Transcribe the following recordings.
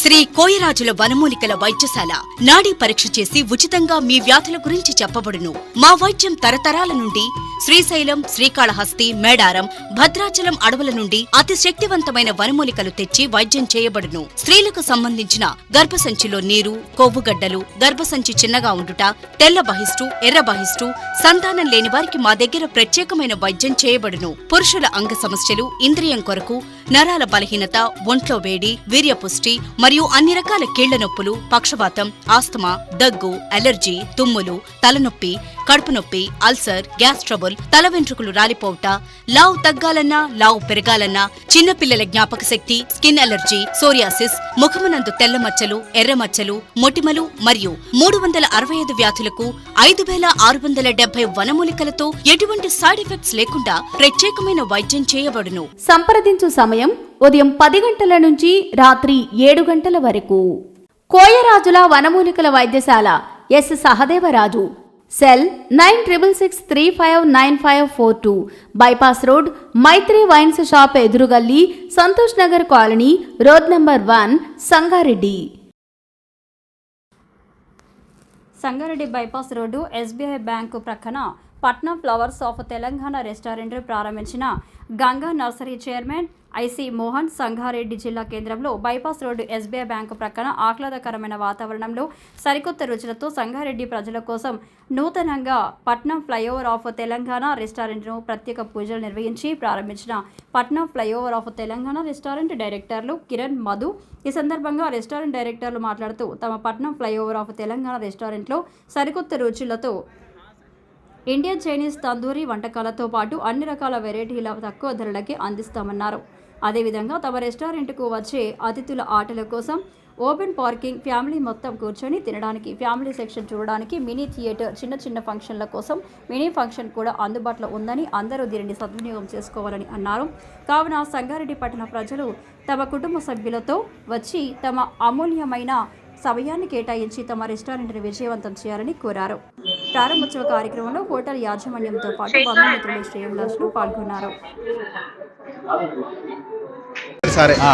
శ్రీ కోయరాజుల వనమూలికల వైద్యశాల నాడీ పరీక్ష చేసి ఉచితంగా మీ వ్యాధుల గురించి చెప్పబడును. మా వైద్యం తరతరాల నుండి శ్రీశైలం శ్రీకాళహస్తి మేడారం భద్రాచలం అడవుల నుండి అతి శక్తివంతమైన వనమూలికలు తెచ్చి వైద్యం చేయబడును. స్త్రీలకు సంబంధించిన గర్భసంచిలో నీరు కొవ్వుగడ్డలు గర్భసంచి చిన్నగా ఉండుట తెల్ల బహిష్టు ఎర్ర బహిష్టు సంతానం లేని వారికి మా దగ్గర ప్రత్యేకమైన వైద్యం చేయబడును. పురుషుల అంగ సమస్యలు ఇంద్రియం కొరకు నరాల బలహీనత ఒంట్లో వేడి వీర్యపుష్టి మరియు అన్ని రకాల కీళ్ళ నొప్పులు పక్షవాతం ఆస్తమా దగ్గు అలర్జీ తుమ్ములు తలనొప్పి కడుపు నొప్పి అల్సర్ గ్యాస్ ట్రబుల్ తల వెంట్రుకలు రాలిపోవుట లావు తగ్గాలన్నా లావు పెరగాలన్నా చిన్నపిల్లల జ్ఞాపక శక్తి స్కిన్ అలర్జీ సోరియాసిస్ ముఖమునందు తెల్ల మచ్చలు ఎర్ర మచ్చలు మొటిమలు మరియు మూడు వందల అరవై ఐదు వ్యాధులకు ఐదు వేల ఆరు వందల డెబ్బై వనమూలికలతో ఎటువంటి సైడ్ ఎఫెక్ట్స్ లేకుండా ప్రత్యేకమైన వైద్యం చేయబడును. సంప్రదించు సమయం ఉదయం పది గంటల నుంచి రాత్రి ఏడు గంటల వరకు. కోయరాజుల వనమూలికల వైద్యశాల S Sahadevaraju. Cell nine triple six three five nine five four two. Bypass road Maitri wines shop ఎదురుగల్లి Santosh Nagar colony road number one Sangareddy. Sangareddy bypass road SBI bank ప్రక్కన Patnam flowers of Telangana restaurant ప్రారంభించిన Ganga nursery chairman IC Mohan Sangareddy జిల్లా కేంద్రంలో bypass road SBI bank ప్రక్కన ఆహ్లాదకరమైన వాతావరణంలో సరికొత్త రుచులతో సంగారెడ్డి ప్రజల కోసం నూతనంగా పట్నం ఫ్లైఓవర్ ఆఫ్ తెలంగాణ రెస్టారెంట్ను ప్రత్యేక పూజలు నిర్వహించి ప్రారంభించిన పట్నం ఫ్లైఓవర్ ఆఫ్ తెలంగాణ రెస్టారెంట్ డైరెక్టర్లు కిరణ్ మధు. ఈ సందర్భంగా రెస్టారెంట్ డైరెక్టర్లు మాట్లాడుతూ తమ పట్నం ఫ్లైఓవర్ ఆఫ్ తెలంగాణ రెస్టారెంట్లో సరికొత్త రుచులతో ఇండియన్ చైనీస్ తందూరి వంటకాలతో పాటు అన్ని రకాల వెరైటీల తక్కువ ధరలకి అందిస్తామన్నారు. అదేవిధంగా తమ రెస్టారెంట్కు వచ్చే అతిథుల ఆటల కోసం ఓపెన్ పార్కింగ్ ఫ్యామిలీ మొత్తం కూర్చొని తినడానికి ఫ్యామిలీ సెక్షన్ చూడడానికి మినీ థియేటర్ చిన్న చిన్న ఫంక్షన్ల కోసం మినీ ఫంక్షన్ కూడా అందుబాటులో ఉందని అందరూ దీనిని సద్వినియోగం చేసుకోవాలని అన్నారు. కావున సంగారెడ్డి పట్టణ ప్రజలు తమ కుటుంబ సభ్యులతో వచ్చి తమ అమూల్యమైన సమయాన్ని కేటాయించి తమ రెస్టారెంట్ని విజయవంతం చేయాలని కోరారు. ప్రారంభోత్సవ కార్యక్రమంలో హోటల్ యాజమాన్యంతో పాటు బంధుమిత్రులు శ్రేయభిలాషులు పాల్గొన్నారు. సరే ఆ,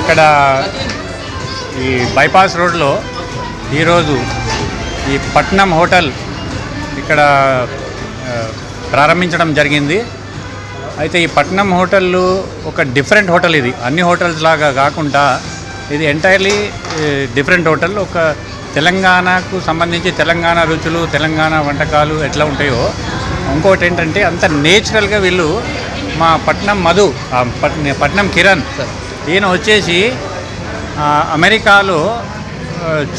ఇక్కడ ఈ బైపాస్ రోడ్లో ఈరోజు ఈ పట్నం హోటల్ ఇక్కడ ప్రారంభించడం జరిగింది. అయితే ఈ పట్నం హోటల్ ఒక డిఫరెంట్ హోటల్ ఇది. అన్ని హోటల్స్ లాగా కాకుండా ఇది ఎంటైర్లీ డిఫరెంట్ హోటల్ ఒక తెలంగాణకు సంబంధించి తెలంగాణ రుచులు తెలంగాణ వంటకాలు ఎట్లా ఉంటాయో ఇంకోటి ఏంటంటే అంత నేచురల్గా వీళ్ళు మా పట్నం మధు పట్నం కిరణ్ ఈయన వచ్చేసి అమెరికాలో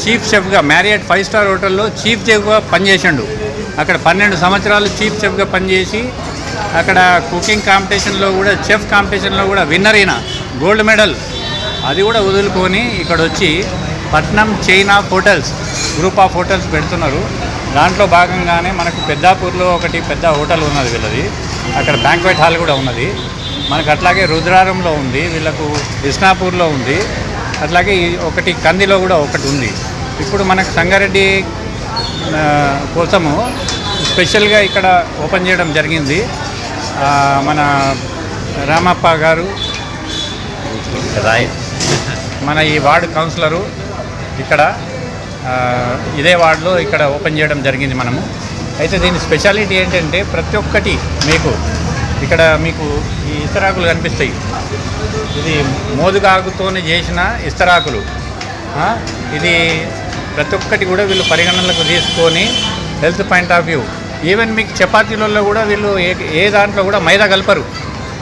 చీఫ్ షెఫ్గా మ్యారియట్ ఫైవ్ స్టార్ హోటల్లో చీఫ్ షెఫ్గా పనిచేసిండు. అక్కడ పన్నెండు సంవత్సరాలు చీఫ్ షెఫ్గా పనిచేసి అక్కడ కుకింగ్ కాంపిటీషన్లో కూడా చెఫ్ కాంపిటీషన్లో కూడా విన్నర్ అయిన గోల్డ్ మెడల్. అది కూడా వదులుకొని ఇక్కడ వచ్చి Patnam chain of hotels group of hotels పెడుతున్నారు. దాంట్లో భాగంగానే మనకు పెద్దాపూర్లో ఒకటి పెద్ద హోటల్ ఉన్నది వీళ్ళది. అక్కడ బ్యాంక్వెట్ హాల్ కూడా ఉన్నది. మనకు అట్లాగే రుద్రారంలో ఉంది వీళ్ళకు కృష్ణాపూర్లో ఉంది. అట్లాగే ఒకటి కందిలో కూడా ఒకటి ఉంది. ఇప్పుడు మనకు సంగారెడ్డి కోసము స్పెషల్గా ఇక్కడ ఓపెన్ చేయడం జరిగింది. మన రామప్ప గారు మన ఈ వార్డు కౌన్సిలరు ఇక్కడ ఇదే వార్డులో ఇక్కడ ఓపెన్ చేయడం జరిగింది మనము. అయితే దీని స్పెషాలిటీ ఏంటంటే ప్రతి ఒక్కటి మీకు ఇక్కడ మీకు ఈ ఇస్తరాకులు కనిపిస్తాయి. ఇది మోదుగాకుతోనే చేసిన ఇస్తరాకులు. ఇది ప్రతి ఒక్కటి కూడా వీళ్ళు పరిగణనలకు తీసుకొని health point of view. Even మీకు చపాతీలలో కూడా వీళ్ళు ఏ ఏ దాంట్లో కూడా మైదా కలపరు.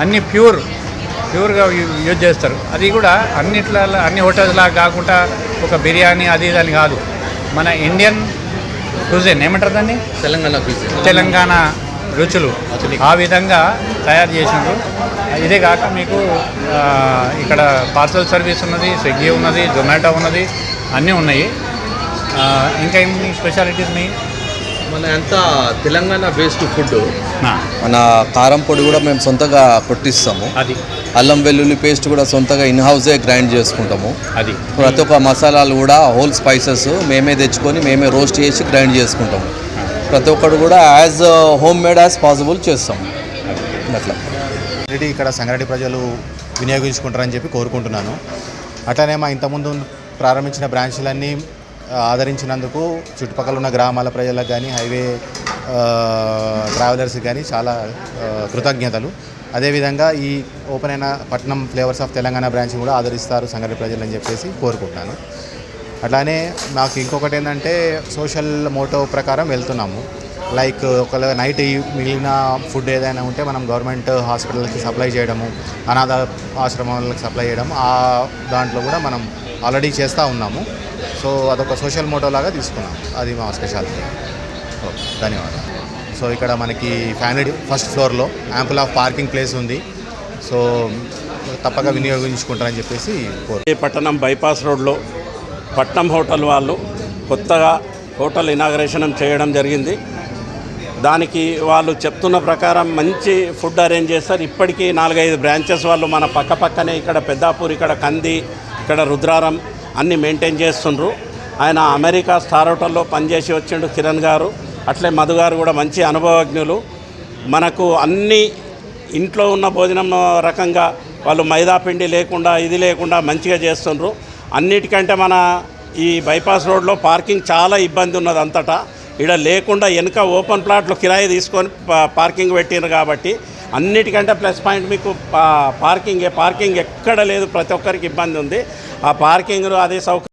అన్నీ ప్యూర్ ప్యూర్గా యూజ్ చేస్తారు. అది కూడా అన్నిట్ల అన్ని హోటల్స్లాగా కాకుండా ఒక బిర్యానీ అది ఇది అని కాదు. మన ఇండియన్ క్యూజిన్ ఏమంటారు దాన్ని? తెలంగాణ క్విజ్ తెలంగాణ రుచులు. ఆ విధంగా తయారు చేసినారు. ఇదే కాక మీకు ఇక్కడ పార్సల్ సర్వీస్ ఉన్నది స్విగ్గీ ఉన్నది జొమాటో ఉన్నది అన్నీ ఉన్నాయి. ఇంకా ఏమి స్పెషాలిటీస్ ఉన్నాయి? మన అంతా తెలంగాణ బేస్డ్ ఫుడ్ మన కారం పొడి కూడా మేము సొంతగా కొట్టిస్తాము. అది. అల్లం వెల్లుల్లి పేస్ట్ కూడా సొంతగా ఇన్ హౌసే గ్రైండ్ చేసుకుంటాము. అది. ప్రతి ఒక్క మసాలాలు కూడా హోల్ స్పైసెస్ మేమే తెచ్చుకొని మేమే రోస్ట్ చేసి గ్రైండ్ చేసుకుంటాము. ప్రతి ఒక్కరు కూడా as home made as possible చేస్తాము అట్లా. రెడ్డి ఇక్కడ సంగారెడ్డి ప్రజలు వినియోగించుకుంటారని చెప్పి కోరుకుంటున్నాను. అట్లనే మా ఇంతకుముందు ప్రారంభించిన బ్రాంచ్లన్నీ ఆదరించినందుకు చుట్టుపక్కల ఉన్న గ్రామాల ప్రజలకు కానీ హైవే ట్రావెలర్స్కి కానీ చాలా కృతజ్ఞతలు. అదేవిధంగా ఈ ఓపెన్ అయిన పట్నం ఫ్లేవర్స్ ఆఫ్ తెలంగాణ బ్రాంచ్ కూడా ఆదరిస్తారు సంఘటన ప్రజలు అని చెప్పేసి కోరుకుంటాను అట్లానే నాకు ఇంకొకటి ఏంటంటే సోషల్ మోటో ప్రకారం వెళ్తున్నాము. లైక్ ఒకవేళ నైట్ మిగిలిన ఫుడ్ ఏదైనా ఉంటే మనం గవర్నమెంట్ హాస్పిటల్కి సప్లై చేయడము అనాథ ఆశ్రమాలకు సప్లై చేయడం ఆ దాంట్లో కూడా మనం ఆల్రెడీ చేస్తూ ఉన్నాము. సో అదొక సోషల్ మోటో లాగా తీసుకున్నాం అది మా స్పెషాలిటీ. ధన్యవాదాలు. సో ఇక్కడ మనకి ఫ్యానెడ్ ఫస్ట్ ఫ్లోర్లో యాంపుల్ ఆఫ్ పార్కింగ్ ప్లేస్ ఉంది. సో తప్పక వినియోగించుకుంటారని చెప్పేసి ఈ పట్టణం బైపాస్ రోడ్లో పట్నం హోటల్ వాళ్ళు కొత్తగా హోటల్ ఇనాగరేషన్ చేయడం జరిగింది. దానికి వాళ్ళు చెప్తున్న ప్రకారం మంచి ఫుడ్ అరేంజ్ చేస్తారు. ఇప్పటికీ నాలుగైదు బ్రాంచెస్ వాళ్ళు మన పక్క పక్కనే ఇక్కడ పెద్దాపూర్ ఇక్కడ కంది ఇక్కడ రుద్రారం అన్నీ మెయింటైన్ చేస్తుండ్రు. ఆయన అమెరికా స్టార్ హోటల్లో పనిచేసి వచ్చిండు కిరణ్ గారు. అట్లే మధుగారు కూడా మంచి అనుభవజ్ఞులు. మనకు అన్ని ఇంట్లో ఉన్న భోజనం రకంగా వాళ్ళు మైదా పిండి లేకుండా ఇది లేకుండా మంచిగా చేస్తుండ్రు. అన్నిటికంటే మన ఈ బైపాస్ రోడ్లో పార్కింగ్ చాలా ఇబ్బంది ఉన్నది అంతటా. ఇక్కడ లేకుండా వెనుక ఓపెన్ ప్లాట్లో కిరాయి తీసుకొని పార్కింగ్ పెట్టినారు కాబట్టి అన్నిటికంటే ప్లస్ పాయింట్ మీకు పార్కింగ్ పార్కింగ్ ఎక్కడ లేదు ప్రతి ఒక్కరికి ఇబ్బంది ఉంది. ఆ పార్కింగ్ అదే సౌకర్యం